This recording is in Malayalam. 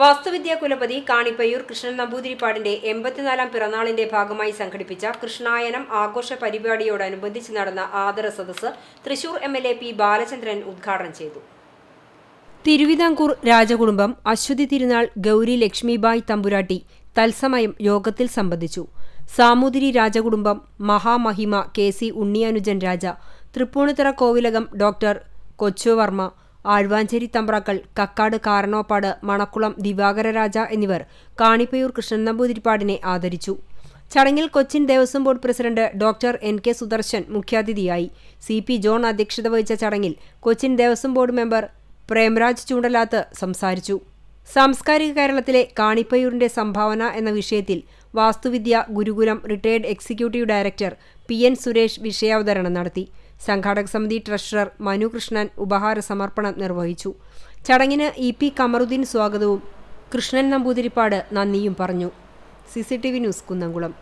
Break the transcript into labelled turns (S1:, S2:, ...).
S1: വാസ്തുവിദ്യാ കുലപതി കാണിപ്പയ്യൂർ കൃഷ്ണൻ നമ്പൂതിരിപ്പാടിന്റെ എൺപത്തിനാലാം പിറന്നാളിന്റെ ഭാഗമായി സംഘടിപ്പിച്ച കൃഷ്ണായനം ആഘോഷ പരിപാടിയോടനുബന്ധിച്ച് നടന്ന ആദര സദസ് Thrissur M L A P Balachandran ഉദ്ഘാടനം ചെയ്തു. തിരുവിതാംകൂർ രാജകുടുംബം അശ്വതി തിരുനാൾ ഗൗരി ലക്ഷ്മിബായ് തമ്പുരാട്ടി തത്സമയം യോഗത്തിൽ സംബന്ധിച്ചു. സാമൂതിരി രാജകുടുംബം മഹാമഹിമ K C Unniyanujan Raja Thrippunithura Kovilakam doctor Kochuvarma Azhvanchery Thamprakkal Kakkad Karanoppad Manakkulam Divakara Raja എന്നിവർ കാണിപ്പയൂർ കൃഷ്ണൻ നമ്പൂതിരിപ്പാടിനെ ആദരിച്ചു. ചടങ്ങിൽ Cochin Devaswom board president doctor N K Sudarshan മുഖ്യാതിഥിയായി. സി പി ജോൺ അധ്യക്ഷത വഹിച്ച ചടങ്ങിൽ കൊച്ചിൻ ദേവസ്വം ബോർഡ് മെമ്പർ പ്രേംരാജ് ചൂണ്ടലാത്ത് സംസാരിച്ചു. സാംസ്കാരിക കേരളത്തിലെ കാണിപ്പയൂരിന്റെ സംഭാവന എന്ന വിഷയത്തിൽ Vastuvidya Gurukulam retired executive director P N Suresh വിഷയാവതരണം നടത്തി. സംഘാടക സമിതി ട്രഷറർ മനുകൃഷ്ണൻ ഉപഹാര സമർപ്പണം നിർവഹിച്ചു. ചടങ്ങിന് ഇ പി കമറുദ്ദീൻ സ്വാഗതവും കൃഷ്ണൻ നമ്പൂതിരിപ്പാട് നന്ദിയും പറഞ്ഞു. C C T V news Kunnamkulam.